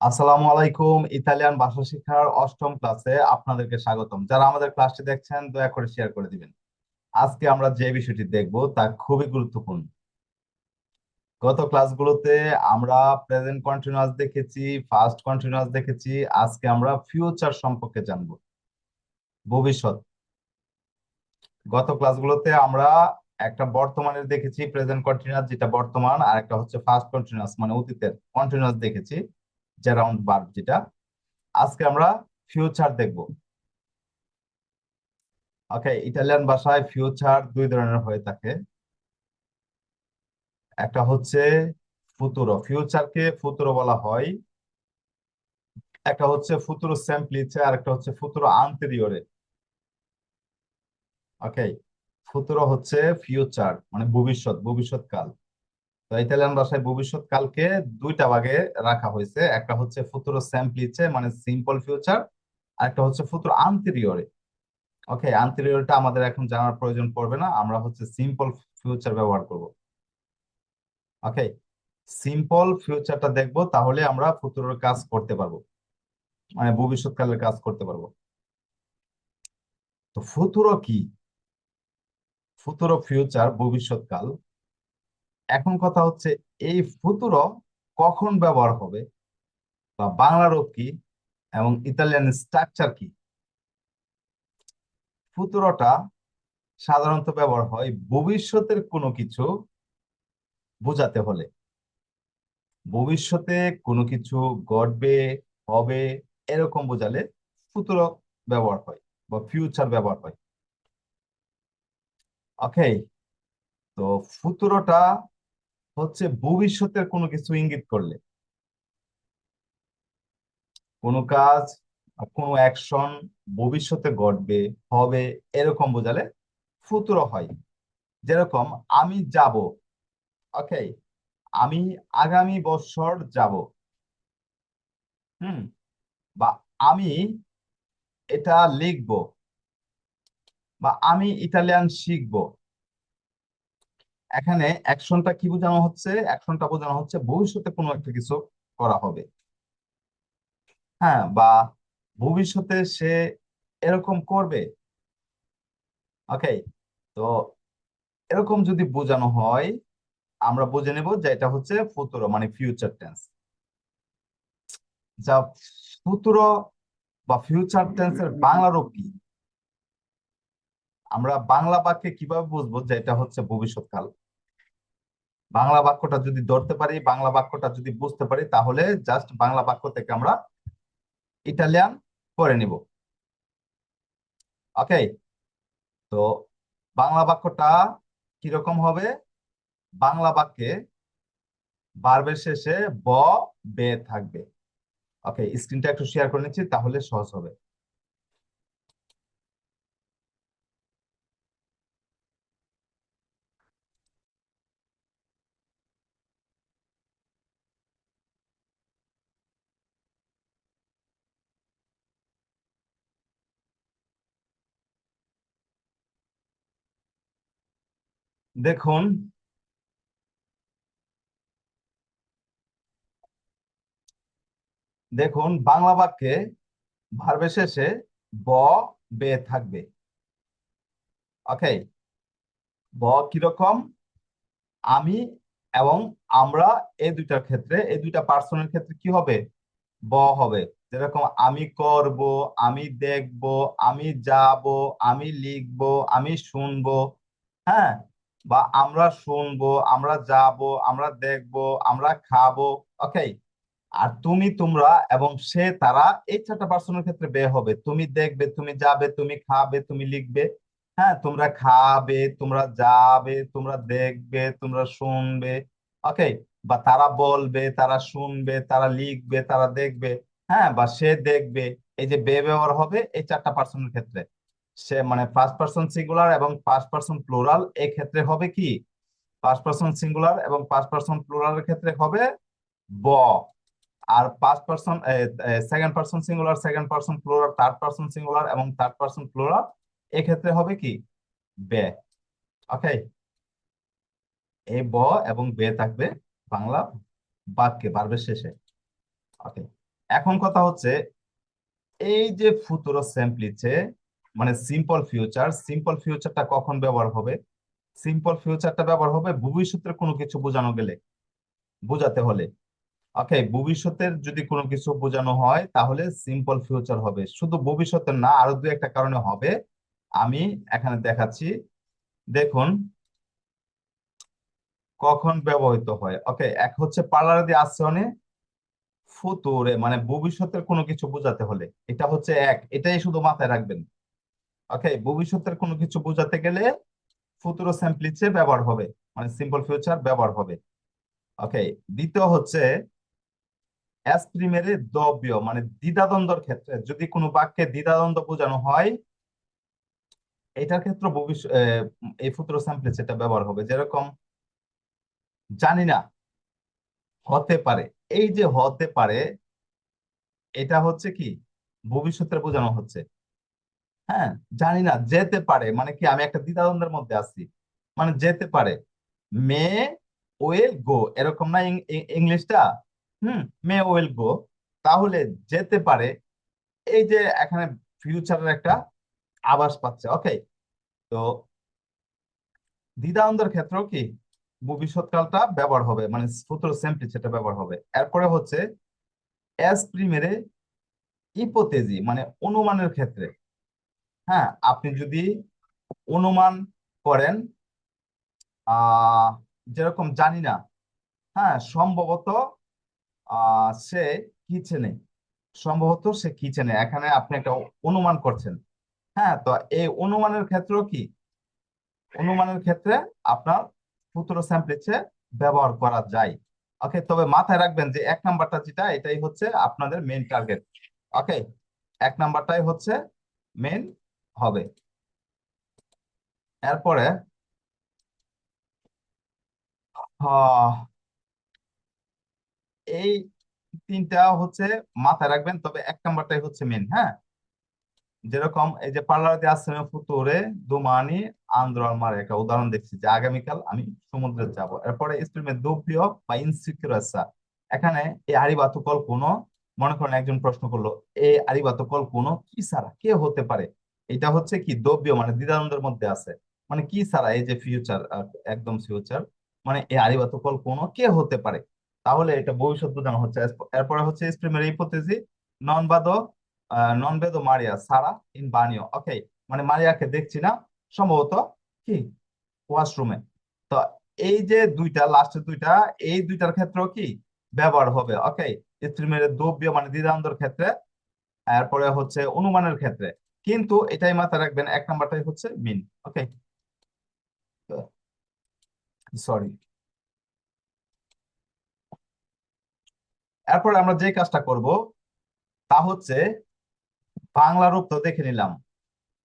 আসসালামু আলাইকুম, ইতালিয়ান ভাষা শিক্ষার অষ্টম ক্লাসে আপনাদেরকে স্বাগতম। যারা আমাদের ক্লাসটি দেখছেন, দয়া করে শেয়ার করে দিবেন। আজকে আমরা যে বিষয়টি দেখব, তা খুবই গুরুত্বপূর্ণ। গত ক্লাসগুলোতে আমরা প্রেজেন্ট কন্টিনিউয়াস দেখেছি ফার্স্ট কন্টিনিউয়াস দেখেছি, আজকে আমরা ফিউচার সম্পর্কে জানব। ভবিষ্যৎ। গত ক্লাসগুলোতে আমরা একটা বর্তমানের দেখেছি প্রেজেন্ট কন্টিনিউয়াস যেটা বর্তমান, আর একটা হচ্ছে ফার্স্ট কন্টিনিউয়াস মানে অতীতের কন্টিনিউয়াস দেখেছি। যে রাউন্ড ভার্ব যেটা, আজকে আমরা ফিউচার দেখব। ওকে ইটালিয়ান ভাষায় ফিউচার দুই ধরনের হয়ে থাকে। একটা হচ্ছে ফুতুরো ফিউচারকে ফুতুরো বলা হয়। একটা হচ্ছে ফুতুরো সেম্পলিচে আর একটা হচ্ছে ফুতুরো আন্তরিয়রে ওকে ফুতুরো হচ্ছে ফিউচার মানে ভবিষ্যৎ, ভবিষ্যৎকাল। ইতালিয়ান ভাষায় ভবিষ্যৎকালকে দুইটা ভাগে রাখা হয়েছে। একটা হচ্ছে ফুতুরো সেম্পলিচে মানে সিম্পল ফিউচার আর একটা হচ্ছে ফুতুরো আন্তরিয়রে ওকে আন্তরিয়রটা আমাদের এখন জানার প্রয়োজন পড়বে না, আমরা হচ্ছে সিম্পল ফিউচার ব্যবহার করব। ওকে সিম্পল ফিউচারটা দেখব, তাহলে আমরা ফুতুরোর কাজ করতে পারব। মানে ভবিষ্যৎকালের কাজ করতে পারব। তো ফুতুরো কি? ফুতুরো ফিউচার ভবিষ্যৎকাল। এখন কথা হচ্ছে, এই ফুতুর কখন ব্যবহার হবে? বা বাংলা রূপ কি? এবং ইতালিয়ান স্ট্রাকচার কি? ফুতুরোটা সাধারণত ব্যবহার হয় ভবিষ্যতের কোনো কিছু বোঝাতে হলে। ভবিষ্যতে কোনো কিছু ঘটবে, হবে, এরকম বোঝালে ফুতুরো ব্যবহার হয় বা ফিউচার ব্যবহার হয়। ওকে তো ফুতুরোটা হচ্ছে ভবিষ্যতের কোনো কিছু ইঙ্গিত করলে। কোনো কাজ কোনো অ্যাকশন ভবিষ্যতে ঘটবে, হবে, এরকম বোঝালে ফুতুরো হয়। যেরকম, আমি যাব ওকে আমি আগামী বছর যাব। হুম? বা আমি এটা লিখব, বা আমি ইটালিয়ান শিখব। এখানে অ্যাকশনটা কি বোঝানো হচ্ছে? অ্যাকশনটা বোঝানো হচ্ছে ভবিষ্যতে কোনো একটা কিছু করা হবে। হ্যাঁ বা ভবিষ্যতে সে এরকম করবে। ওকে তো এরকম যদি বোঝানো হয়, আমরা বুঝে নেব যে এটা হচ্ছে ফুতুরো মানে ফিউচার টেন্স যা ফুতুরো বা ফিউচার টেন্সের বাংলা রূপ কি? আমরা বাংলা বাক্যে কীভাবে বুঝব যে এটা হচ্ছে ভবিষ্যৎকাল? বাংলা বাক্যটা যদি ধরতে পারি, বাংলা বাক্যটা যদি বুঝতে পারি, তাহলে জাস্ট বাংলা বাক্য থেকে আমরা ইটালিয়ান করে নিব। ওকে তো বাংলা বাক্যটা কীরকম হবে? বাংলা বাক্যে বার্বের শেষে ব, বে থাকবে। ওকে স্ক্রিনটা একটু শেয়ার করে নিচ্ছি, তাহলে সহজ হবে। দেখুন। দেখুন, বাংলা বাক্যে ভার্বের শেষে ব, বে থাকবে। ওকে ব কীরকম? আমি এবং আমরা এই দুইটার ক্ষেত্রে এই দুইটা পার্সনের ক্ষেত্রে কি হবে? ব হবে। যেরকম, আমি করব, আমি দেখব, আমি যাব, আমি লিখব, আমি শুনব হ্যাঁ? বা আমরা শুনব, আমরা যাব, আমরা দেখব, আমরা খাব ওকে আর তুমি, তোমরা এবং সে, তারা এই চারটা পার্সনের ক্ষেত্রে বে হবে। তুমি দেখবে, তুমি যাবে, তুমি খাবে, তুমি লিখবে। হ্যাঁ তোমরা খাবে, তোমরা যাবে, তোমরা দেখবে, তোমরা শুনবে ওকে বা তারা বলবে, তারা শুনবে, তারা লিখবে, তারা দেখবে। হ্যাঁ বা সে দেখবে। এই যে বে ব্যবহার হবে এই চারটা পার্সনের ক্ষেত্রে। সে মানে ফার্স্ট পার্সন সিঙ্গুলার এবং ফার্স্ট পার্সন প্লুরাল এই ক্ষেত্রে হবে কি? ফার্স্ট পার্সন সিঙ্গুলার এবং ফার্স্ট পার্সন প্লুরালের ক্ষেত্রে হবে ব। আর first person second person singular second person plural third person singular এবং থার্ড পার্সন প্লুরাল এক্ষেত্রে হবে কি? বে। ওকে এই ব এবং বে থাকবে বাংলা বাক্যে বার্বের শেষে। ওকে এখন কথা হচ্ছে, এই যে ফুতুরো সেম্পলিছে মানে সিম্পল ফিউচার সিম্পল ফিউচারটা কখন ব্যবহার হবে? সিম্পল ফিউচারটা ব্যবহার হবে ভবিষ্যতের কোনো কিছু বোঝানো গেলে, বোঝাতে হলে। ওকে ভবিষ্যতের যদি কোনো কিছু বোঝানো হয়, তাহলে সিম্পল ফিউচার হবে। শুধু ভবিষ্যতের না, আরও দু একটা কারণে হবে। আমি এখানে দেখাচ্ছি। দেখুন, কখন ব্যবহৃত হয়? ওকে এক হচ্ছে পার্লার দিয়ে আশ্রয়নে ফুতুরে মানে ভবিষ্যতের কোনো কিছু বোঝাতে হলে। এটা হচ্ছে এক, এটাই শুধু মাথায় রাখবেন। ওকে ভবিষ্যতের কোনো কিছু বোঝাতে গেলে ফুতুরো স্যাম্পলিচে ব্যবহার হবে মানে সিম্পল ফিউচার ব্যবহার হবে। ওকে দ্বিতীয় হচ্ছে অ্যাসপ্রিমেরে দ্রব্য মানে দ্বিধাদ্বন্দ্বর ক্ষেত্রে যদি কোনো বাক্যে দ্বিধাদ্বন্দ্ব বোঝানো হয়, এটার ক্ষেত্রে ভবিষ্যৎ এই ফুতুরো স্যাম্পলিচ এটা ব্যবহার হবে। যেরকম জানি না, হতে পারে, এই যে হতে পারে, এটা হচ্ছে কি? ভবিষ্যতের বোঝানো হচ্ছে। হ্যাঁ জানি না, যেতে পারে। মানে কি, আমি একটা দ্বিধাদ্বন্দ্বের মধ্যে আছি। মানে যেতে পারে। মে ওয়েল গো, এরকম না ইংলিশটা? Hmm, may well go. তাহলে যেতে পারে। এই যে এখানে ফিউচারের একটা আভাস পাচ্ছে। ওকে তো দ্বিধাদ্বন্দ্বের ক্ষেত্রেও কি ভবিষ্যৎকালটা ব্যবহার হবে? মানে ফুতুরো সিম্পলি সেটা ব্যবহার হবে। এরপরে হচ্ছে এস প্রিমেরে ইপোতেজি মানে অনুমানের ক্ষেত্রে। হ্যাঁ আপনি যদি অনুমান করেন যেরকম জানি না হ্যাঁ সম্ভবত সে কিচেনে সম্ভবত সে কিচেনে এখানে আপনি একটা অনুমান করছেন। হ্যাঁ তো এই অনুমানের ক্ষেত্রেও কি? অনুমানের ক্ষেত্রে আপনার ফুতুরো স্যাম্পলিচে ব্যবহার করা যায়। ওকে তবে মাথায় রাখবেন যে এক নাম্বারটা যেটা, এটাই হচ্ছে আপনাদের মেইন টার্গেট ওকে এক নাম্বারটাই হচ্ছে মেইন হবে। এরপরে এই তিনটা হচ্ছে মাথায় রাখবেন, তবে এক নাম্বারটাই হচ্ছে মেন হ্যাঁ? যেরকম এই যে পার্লার দিয়ে আসছে ফুতুরে, দুমানি আন্দ্রালমার একটা উদাহরণ দেখছি যে আগামীকাল আমি সমুদ্রে যাব। এরপরে স্ট্রিমে দুব্বিয় বা ইনসিকিউরাসা এখানে এই আরিবাতুকল কোন মনে করেন একজন প্রশ্ন করল এই আরিবাতুকল কোন কি সারা কে হতে পারে? এটা হচ্ছে কি দ্রব্য মানে দ্বিধাদ্বন্দ্বের মধ্যে আছে। মানে কি সারা এই যে ফিউচার একদম ফিউচার মানে এই আরিবাতুকল কোন কে হতে পারে। তাহলে এটা ভবিষ্যৎ বোঝানো হচ্ছে। এরপরে হচ্ছে স্ট্রিমের ইপোথেসি নন বাদো নন বেদো মারিয়া সারা ইন বানিও। ওকে মানে মারিয়াকে দেখছি না, সম্ভবত কি? ওয়াশরুমে তো এই যে দুইটা লাস্টের দুইটা, এই দুইটার ক্ষেত্রেও কি? ব্যবহার হবে। ওকে স্ত্রীমের দ্রব্য মানে দ্বিধান্তর ক্ষেত্রে, এরপরে হচ্ছে অনুমানের ক্ষেত্রে। কিন্তু এটাই মাথায় রাখবেন, এক নাম্বারটাই হচ্ছে মিন ওকে সরি এরপরে আমরা যে কাজটা করব, তা হচ্ছে বাংলা রূপ তো দেখে নিলাম।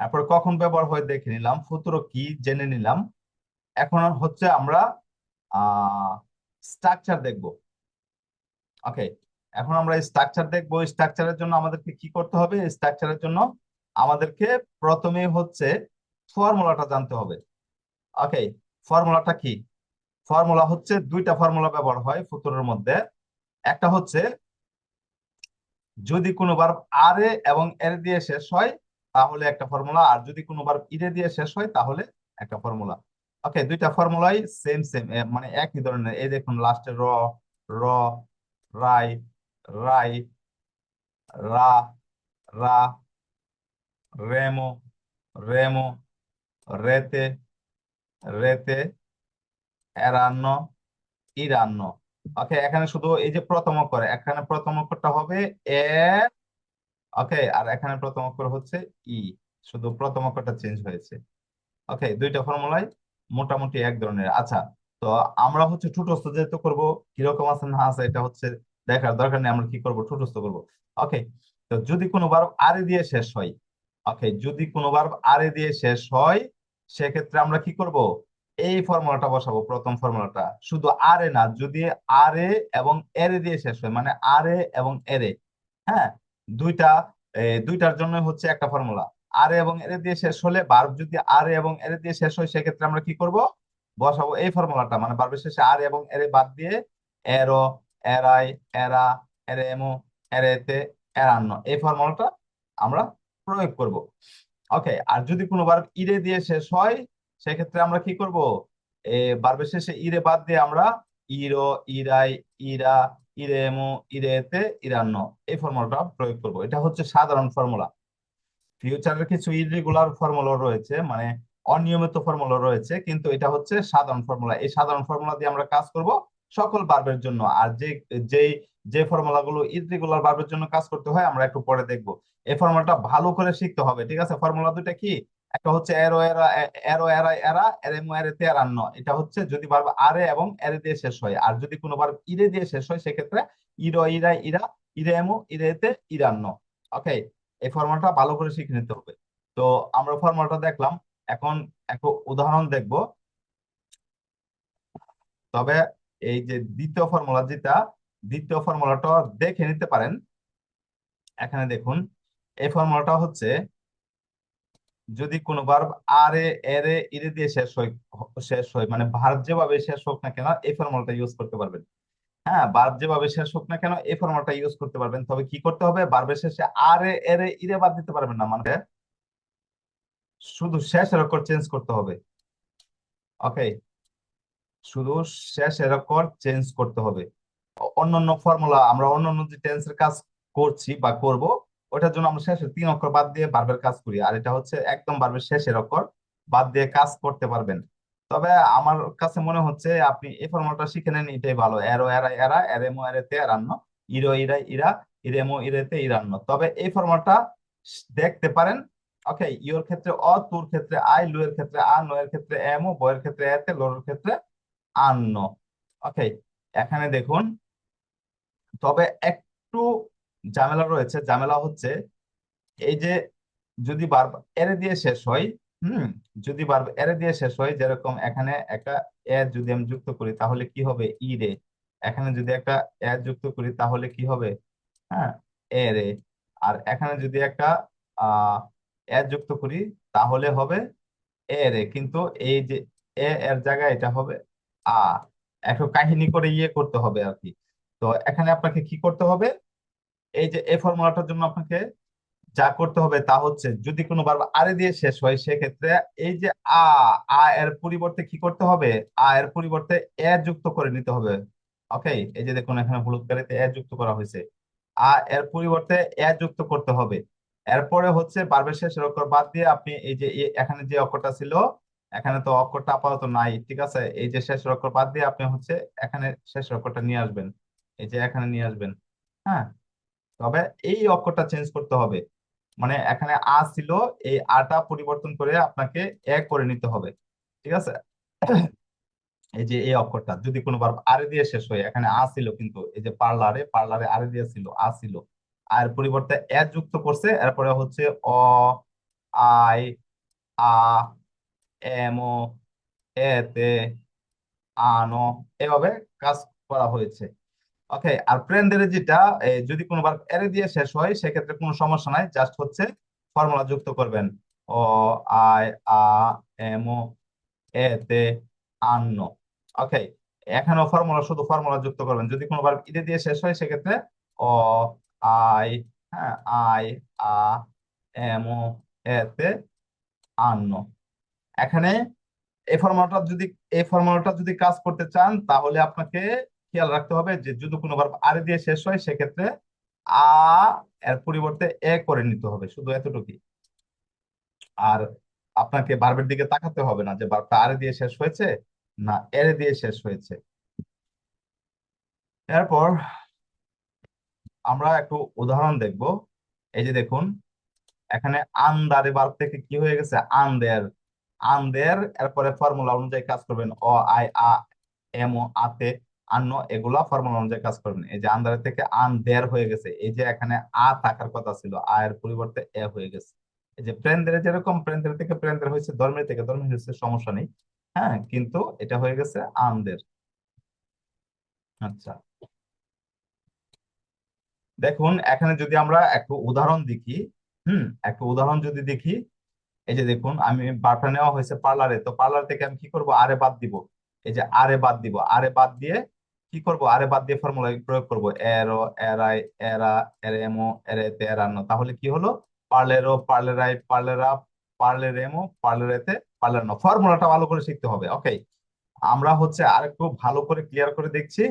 এরপর কখন ব্যবহার হয় দেখে নিলাম ফুতুরো কি জেনে নিলাম। এখন হচ্ছে আমরা স্ট্রাকচার দেখব। ওকে এখন আমরা স্ট্রাকচার দেখব স্ট্রাকচারের জন্য আমাদেরকে কি করতে হবে? স্ট্রাকচারের জন্য আমাদেরকে প্রথমে হচ্ছে ফর্মুলাটা জানতে হবে। ওকে ফর্মুলাটা কি? ফর্মুলা হচ্ছে দুইটা ফর্মুলা ব্যবহার হয় ফুতুরের মধ্যে। একটা হচ্ছে যদি কোনো বার আর এ এবং এর দিয়ে শেষ হয়, তাহলে একটা ফর্মুলা, আর যদি কোনো বার ইরে দিয়ে শেষ হয়, তাহলে একটা ফর্মুলা। ওকে দুইটা ফর্মুলাই সেম সেম মানে একই ধরনের। এই দেখুন লাস্টে র র রাই রাই রা রা রেমো রেমো রেতে রেতে এরান্ন ইরান্ন ওকে এখানে শুধু এই যে প্রথম অক্ষর, এখানে প্রথম অক্ষরটা হবে এ ওকে আর এখানে প্রথম অক্ষর হচ্ছে ই, শুধু প্রথম অক্ষরটা চেঞ্জ হয়েছে। ওকে দুইটা ফর্মুলাই মোটামুটি এক ধরনের। আচ্ছা তো আমরা হচ্ছে ঠুটস্থ যেহেতু করব, কীরকম আছে না আছে এটা হচ্ছে দেখার দরকার নেই, আমরা কি করব? ঠুটস্থ করব। ওকে তো যদি কোনো বার আরে দিয়ে শেষ হয় ওকে যদি কোনো বার আরে দিয়ে শেষ হয়, সেক্ষেত্রে আমরা কি করব? এই ফর্মুলাটা বসাবো, প্রথম ফর্মুলাটা শুধু আর এ না, যদি আর এ এবং এরে দিয়ে শেষ হয় মানে আর এ এবং এরে হ্যাঁ? দুইটা দুইটার জন্য হচ্ছে একটা ফর্মুলা আর এবং এরে দিয়ে শেষ হলে বার্ব যদি আর এবং এরে দিয়ে শেষ হয়, সেক্ষেত্রে আমরা কি করব? বসাবো এই ফর্মুলাটা মানে বার্বের শেষে আর এবং এরে বাদ দিয়ে এরো এরাই এরা এরেমো এরেতে এরান্ন এই ফর্মুলাটা আমরা প্রয়োগ করব। ওকে আর যদি কোনো বার ইরে দিয়ে শেষ হয়, সেক্ষেত্রে আমরা কি করব? বারবের শেষে ইরে বাদ দিয়ে আমরা ইরো ইরাই ইরা ইরেমো ইরেতে ইরান্ন এই ফর্মুলাটা প্রয়োগ করব। এটা হচ্ছে সাধারণ ফর্মুলা ফিউচারের কিছু ইরেগুলার ফর্মুলা রয়েছে মানে অনিয়মিত ফর্মুলা রয়েছে, কিন্তু এটা হচ্ছে সাধারণ ফর্মুলা এই সাধারণ ফর্মুলা দিয়ে আমরা কাজ করব সকল বার্বের জন্য আর যে যে ফর্মুলা গুলো ইরেগুলার বার্বের জন্য কাজ করতে হয় আমরা একটু পরে দেখব এই ফর্মুলাটা ভালো করে শিখতে হবে ঠিক আছে ফর্মুলা দুটা কি একটা হচ্ছে এরো এরা এরো এরা এরা এরেমো এরেতে এরান্ন এটা হচ্ছে যদি ভার্ব আরে এবং এরে দিয়ে শেষ হয় আর যদি কোনো ভার্ব ইরে দিয়ে শেষ হয় সেক্ষেত্রে ইরো ইরা ইরা ইরেমো ইরেতে ইরান্ন ওকে এই ফর্মুলাটা ভালো করে শিখে নিতে হবে তো আমরা ফর্মুলাটা দেখলাম এখন একটা উদাহরণ দেখব তবে এই যে দ্বিতীয় ফর্মুলা যেটা, দ্বিতীয় ফর্মুলাটা দেখে নিতে পারেন। এখানে দেখুন, এই ফর্মুলাটা হচ্ছে যদি কোনো ভার্ব আরে এরে ইরে দিয়ে শেষ হয় শেষ হয় মানে ভার্ব যেভাবে শেষ হোক না কেন, এই ফর্মুলাটা ইউজ করতে পারবেন। হ্যাঁ ভার্ব যেভাবে শেষ হোক না কেন, এই ফর্মুলাটা ইউজ করতে পারবেন। তবে কি করতে হবে? ভার্বের শেষে আরে এরে ইরে বাদ দিতে পারবেন না মানে শুধু শেষের অক্ষর চেঞ্জ করতে হবে। ওকে শুধু শেষের অক্ষর চেঞ্জ করতে হবে। অন্যান্য ফর্মুলা আমরা অন্যান্য যে টেন্সের কাজ করছি বা করব ওটার জন্য আমরা শেষের তিন অক্ষর বাদ দিয়ে বার্বের কাজ করি। আর এটা হচ্ছে একদম বার্বের শেষের অক্ষর বাদ দিয়ে কাজ করতে পারবেন। তবে আমার কাছে মনে হচ্ছে আপনি এই ফর্মুলাটা শিখে নেন, এটাই ভালো। এরো এরা এরা এরেমো এরেতে এরান্ন ইরো ইরা ইরা ইরেমো ইরেতে ইরান্ন তবে এই ফর্মুলাটা দেখতে পারেন। ওকে ইওর ক্ষেত্রে অ, তুর ক্ষেত্রে আই লু এর ক্ষেত্রে আ নো এর ক্ষেত্রে এমো বয়ের ক্ষেত্রে এতে লোর ক্ষেত্রে আন্ন ওকে, এখানে দেখুন। তবে একটু ঝামেলা রয়েছে। ঝামেলা হচ্ছে এই যে যদি বার এরে দিয়ে শেষ হয়, হুম, যদি বার এরে দিয়ে শেষ হয়, যেরকম এখানে একটা এ যদি আমি যুক্ত করি, তাহলে কি হবে? ই রে এখানে যদি একটা এ যুক্ত করি, তাহলে কি হবে? হ্যাঁ এ রে আর এখানে যদি একটা আহ এ যুক্ত করি, তাহলে হবে এ রে কিন্তু এই যে এ এর জায়গায় এটা হবে একটু কাহিনী করে ইয়ে করতে হবে আর কি। তো এখানে আপনাকে কি করতে হবে? এই যে এই ফর্মুলাটার জন্য আপনাকে যা করতে হবে তা হচ্ছে যদি কোনো বার আরে দিয়ে শেষ হয়, সেক্ষেত্রে এই যে আ আ এর পরিবর্তে কি করতে হবে? আ এর পরিবর্তে এ যুক্ত করে নিতে হবে। ওকে? এই যে দেখুন এখানে হলুদ কালিতে এ যুক্ত করা হয়েছে। আ এর পরিবর্তে এ যুক্ত করতে হবে। এরপরে হচ্ছে বার্বের শেষের অক্ষর বাদ দিয়ে আপনি এই যে এখানে যে অক্ষরটা ছিল এখানে তো অক্ষরটা আপাতত নাই, ঠিক আছে? এই যে শেষ অক্ষর বাদ দিয়ে আপনি হচ্ছে এখানে শেষ অক্ষরটা নিয়ে আসবেন। এই যে এখানে নিয়ে আসবেন হ্যাঁ? তবে এই অক্ষরটা চেঞ্জ করতে হবে। মানে এখানে আ ছিল, এই আটা পরিবর্তন করে আপনাকে এক করে নিতে হবে, ঠিক আছে? এই যে এই অক্ষরটা, যদি কোনোবার আরে দিয়ে শেষ হয়, এখানে আ ছিল কিন্তু, এই যে পার্লারে পার্লারে আরে দিয়ে ছিল, আ ছিল। আর পরিবর্তে এ যুক্ত করছে, এরপরে হচ্ছে অ, আই, আ এমো এতে আনো, এভাবে কাজ করা হয়েছে। ওকে আর প্রেন্ডের যেটা যদি কোনোবার এরে দিয়ে শেষ হয়, সেক্ষেত্রে কোনো সমস্যা নাই জাস্ট হচ্ছে ফর্মুলা যুক্ত করবেন। ও, আই, আ এমো এতে আন্ন ওকে এখানেও ফর্মুলা শুধু ফর্মুলা যুক্ত করবেন। যদি কোনোবার ইদে দিয়ে শেষ হয়, সেক্ষেত্রে ও, আই হ্যাঁ আই, আ এমো এতে আন্ন এখানে এই ফর্মুলাটা যদি এই ফর্মুলাটা যদি কাজ করতে চান, তাহলে আপনাকে খেয়াল রাখতে হবে যে যদি কোনো বার আরে দিয়ে শেষ হয়, সেক্ষেত্রে আ এর পরিবর্তে এ করে নিতে হবে, শুধু এতটুকুই। আর আপনাকে বার্বের দিকে তাকাতে হবে না যে বার্বটা আরে দিয়ে শেষ হয়েছে না এরে দিয়ে শেষ হয়েছে। এরপর আমরা একটু উদাহরণ দেখব। এই যে দেখুন, এখানে আন্দারে বার্ব থেকে কি হয়ে গেছে? আন্দের আন্দের এরপরে ফর্মুলা অনুযায়ী কাজ করবেন অ, আই, আ, এম, ও আতে আন্ন এগুলা ফর্মুলা অনুযায়ী কাজ করবেন। এই যে আন্দারের থেকে আন দের হয়ে গেছে, এই যে এখানে আ থাকার কথা ছিল, আ এর পরিবর্তে এ হয়ে গেছে। এই যে প্রেন্দ্রে যেরকম প্রেন্দ্রে থেকে প্রেন্দ্রে হয়েছে, ধর্মের থেকে ধর্মের হয়েছে, সমস্যা নেই। হ্যাঁ কিন্তু এটা হয়ে গেছে আন্দের আচ্ছা। দেখুন, এখানে যদি আমরা একটু উদাহরণ দেখি, হুম, একটু উদাহরণ যদি দেখি এই যে দেখুন, আমি বারটা নেওয়া হয়েছে পার্লারে তো পার্লার থেকে আমি কি করব? আরে বাদ দিব। এই যে আরে বাদ দিব। আরে বাদ দিয়ে কি করব? আরে বাদ দিয়ে ফর্মুলা প্রয়োগ করব। এরো এরাই এরা এরেমো এরেতে এরান্ন তাহলে কি হলো? পার্লেরো পার্লেরাই পার্লেরা পার্লেরেমো পার্লেরেতে পার্লেরান্ন ফর্মুলাটা ভালো করে শিখতে হবে। ওকে আমরা হচ্ছে আরেকটু ভালো করে ক্লিয়ার করে দেখছি।